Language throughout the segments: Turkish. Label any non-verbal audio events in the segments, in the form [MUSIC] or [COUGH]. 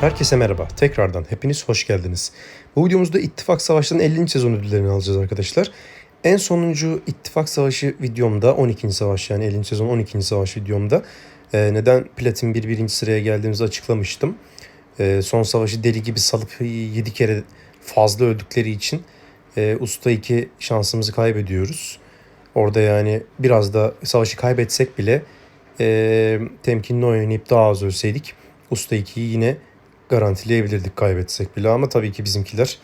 Herkese merhaba. Tekrardan hepiniz hoş geldiniz. Bu videomuzda İttifak Savaşı'nın 50. sezon ödüllerini alacağız arkadaşlar. En sonuncu İttifak Savaşı videomda 12. savaş yani 50. sezon 12. savaş videomda e, neden Platin 1 birinci sıraya geldiğimizi açıklamıştım. E, son savaşı deli gibi salıp 7 kere fazla öldükleri için e, Usta 2 şansımızı kaybediyoruz. Orada yani biraz da savaşı kaybetsek bile temkinli oynayıp daha az ölseydik Usta 2'yi yine garantileyebilirdik kaybetsek bile ama tabii ki bizimkiler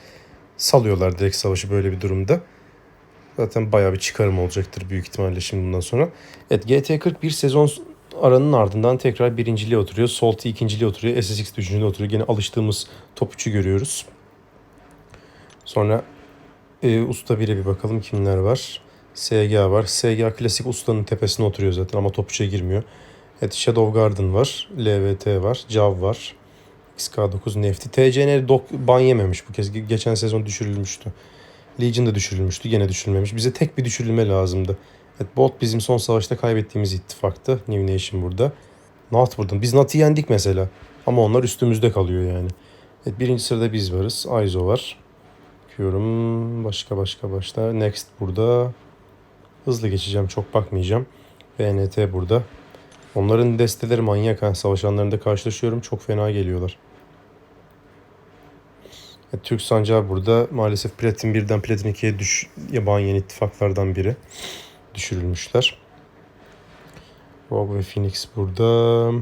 salıyorlar direkt savaşı böyle bir durumda. Zaten bayağı bir çıkarım olacaktır büyük ihtimalle şimdi bundan sonra. Evet GT40 bir sezon aranın ardından tekrar birinciliğe oturuyor. Salty ikinciliğe oturuyor. SSX üçüncülüğe oturuyor. Yine alıştığımız top 3'ü görüyoruz. Sonra e, usta 1'e bir bakalım kimler var. SG var. SG klasik ustanın tepesine oturuyor zaten ama top 3'e girmiyor. Evet Shadow Garden var. LVT var. Jav var. XK9 Nefti. TCN dok ban yememiş bu kez. Geçen sezon düşürülmüştü. Legion da düşürülmüştü. Gene düşürülmemiş. Bize tek bir düşürülme lazımdı. Evet Bot bizim son savaşta kaybettiğimiz ittifaktı. New Nation burada. Nat buradan. Biz Nat'ı yendik mesela. Ama onlar üstümüzde kalıyor yani. Evet birinci sırada biz varız. Aizo var. Bakıyorum. Başka başka başta. Next burada. Hızlı geçeceğim. Çok bakmayacağım. VNT burada. Onların desteleri manyak. Savaşanlarında karşılaşıyorum. Çok fena geliyorlar. Evet, Türk sancağı burada. Maalesef Platin 1'den Platin 2'ye düş yaban yeni ittifaklardan biri. Düşürülmüşler. Vogue ve Phoenix burada.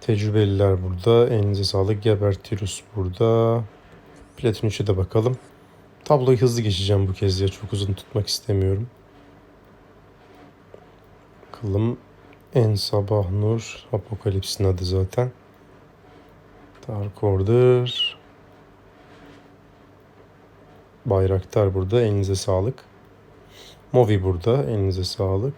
Tecrübeliler burada. Elinize sağlık. Gebertirus burada. Platin 3'e de bakalım. Tabloyu hızlı geçeceğim bu kez ya. Çok uzun tutmak istemiyorum. Bakalım. En Sabah Nur. Apokalips'in adı zaten. Dark Order. Bayraktar burada. Elinize sağlık. Movi burada. Elinize sağlık.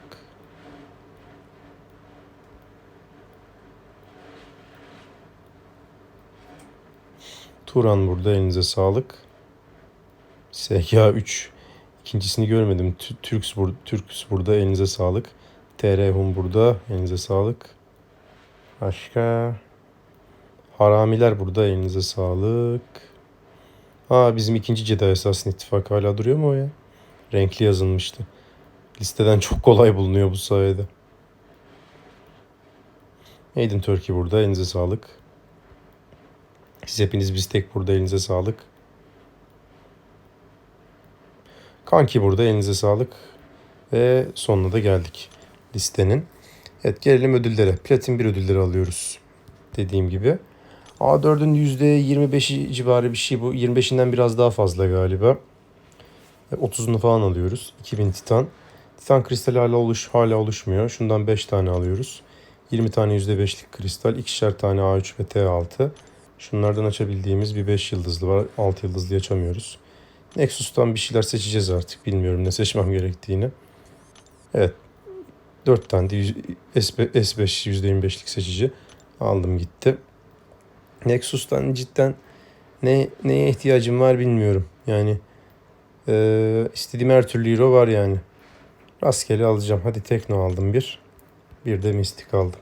Turan burada. Elinize sağlık. SK 3. İkincisini görmedim. Tü- Türks, bur Türks burada. Elinize sağlık. TR Hum burada. Elinize sağlık. Başka. Haramiler burada. Elinize sağlık. Aa bizim ikinci Jedi Assassin ittifak hala duruyor mu o ya? Renkli yazılmıştı. Listeden çok kolay bulunuyor bu sayede. Aiden Turkey burada. Elinize sağlık. Siz hepiniz biz tek burada. Elinize sağlık. Kanki burada. Elinize sağlık. Ve sonuna da geldik listenin. Evet gelelim ödüllere. Platin bir ödülleri alıyoruz. Dediğim gibi. A4'ün %25'i civarı bir şey bu. 25'inden biraz daha fazla galiba. Ve 30'unu falan alıyoruz. 2000 titan. Titan kristali hala, oluş, hala oluşmuyor. Şundan 5 tane alıyoruz. 20 tane %5'lik kristal. ikişer tane A3 ve T6. Şunlardan açabildiğimiz bir 5 yıldızlı var. 6 yıldızlı açamıyoruz. Nexus'tan bir şeyler seçeceğiz artık. Bilmiyorum ne seçmem gerektiğini. Evet. 4 tane de yüz- S5 %25'lik seçici aldım gitti. Nexus'tan cidden ne neye ihtiyacım var bilmiyorum. Yani eee istediğim her türlü hero var yani. Rastgele alacağım. Hadi Tekno aldım bir. Bir de Mystic aldım.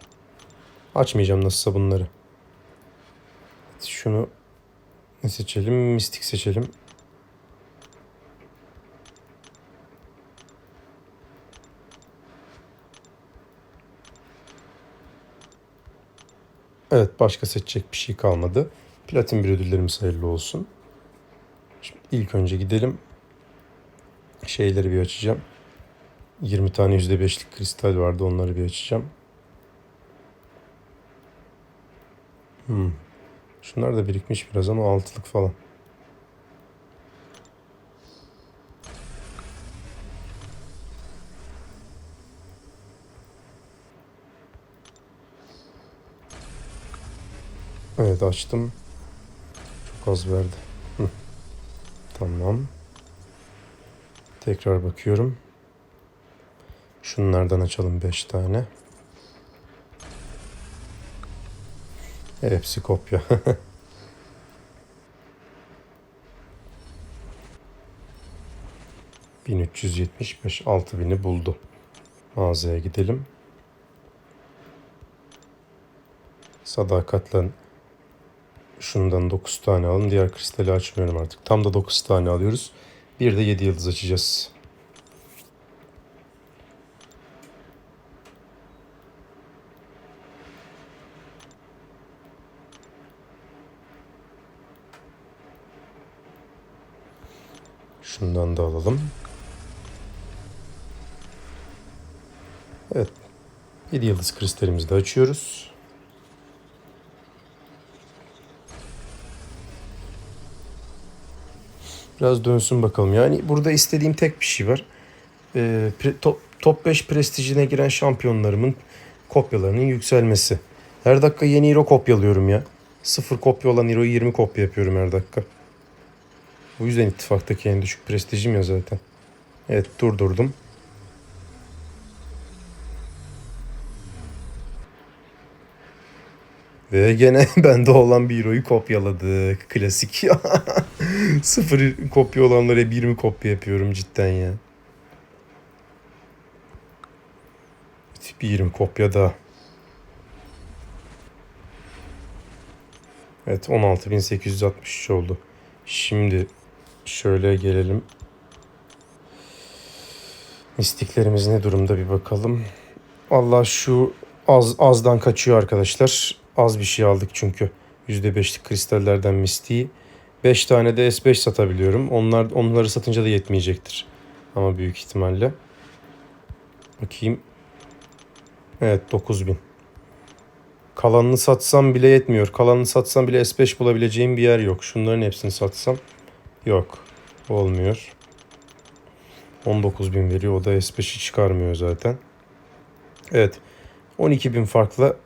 Açmayacağım nasılsa bunları. Şunu ne seçelim? Mystic seçelim. Evet başka seçecek bir şey kalmadı. Platin bir ödüllerimiz hayırlı olsun. Şimdi ilk önce gidelim. Şeyleri bir açacağım. 20 tane %5'lik kristal vardı onları bir açacağım. Hmm. Şunlar da birikmiş biraz ama altılık falan. Evet açtım. Çok az verdi. Hı. Tamam. Tekrar bakıyorum. Şunlardan açalım 5 tane. Hepsi kopya. [LAUGHS] ...1375 6000'i buldu. Mağazaya gidelim. Sadakatle Şundan 9 tane alın. Diğer kristali açmıyorum artık. Tam da 9 tane alıyoruz. Bir de 7 yıldız açacağız. Şundan da alalım. Evet. 7 yıldız kristalimizi de açıyoruz. Biraz dönsün bakalım. Yani burada istediğim tek bir şey var. Pre- top, top 5 prestijine giren şampiyonlarımın kopyalarının yükselmesi. Her dakika yeni hero kopyalıyorum ya. Sıfır kopya olan hero'yu 20 kopya yapıyorum her dakika. Bu yüzden ittifaktaki en düşük prestijim ya zaten. Evet durdurdum. Ve gene [LAUGHS] bende olan bir hero'yu kopyaladık. Klasik. [LAUGHS] Sıfır kopya olanlara hep 20 kopya yapıyorum cidden ya. Bir 20 kopya daha. Evet 16.863 oldu. Şimdi şöyle gelelim. Mistiklerimiz ne durumda bir bakalım. Allah şu az azdan kaçıyor arkadaşlar. Az bir şey aldık çünkü. %5'lik kristallerden mistiği. 5 tane de S5 satabiliyorum. Onlar onları satınca da yetmeyecektir. Ama büyük ihtimalle. Bakayım. Evet 9000. Kalanını satsam bile yetmiyor. Kalanını satsam bile S5 bulabileceğim bir yer yok. Şunların hepsini satsam yok. Olmuyor. 19.000 veriyor. O da S5'i çıkarmıyor zaten. Evet. 12.000 farkla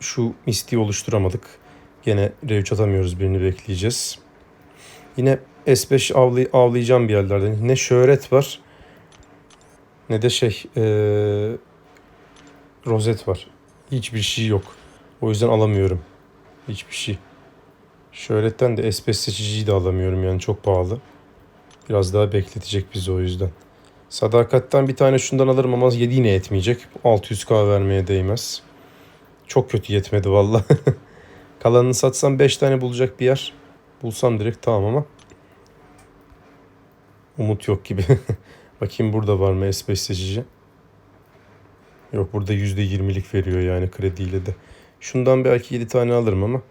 şu mistiği oluşturamadık. Gene R3 atamıyoruz. Birini bekleyeceğiz. Yine S5 avlay avlayacağım bir yerlerden. Ne şöhret var ne de şey ee, rozet var. Hiçbir şey yok. O yüzden alamıyorum. Hiçbir şey. Şöhretten de S5 seçiciyi de alamıyorum yani çok pahalı. Biraz daha bekletecek bizi o yüzden. Sadakatten bir tane şundan alırım ama 7 yine yetmeyecek. 600k vermeye değmez. Çok kötü yetmedi valla. [LAUGHS] Kalanını satsam 5 tane bulacak bir yer. Bulsam direkt tamam ama. Umut yok gibi. [LAUGHS] Bakayım burada var mı S5 seçici. Yok burada %20'lik veriyor yani krediyle de. Şundan belki 7 tane alırım ama.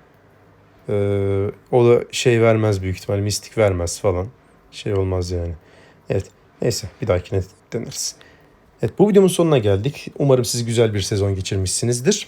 Ee, o da şey vermez büyük ihtimal. Mistik vermez falan. Şey olmaz yani. Evet. Neyse bir dahakine deneriz. Evet bu videomun sonuna geldik. Umarım siz güzel bir sezon geçirmişsinizdir.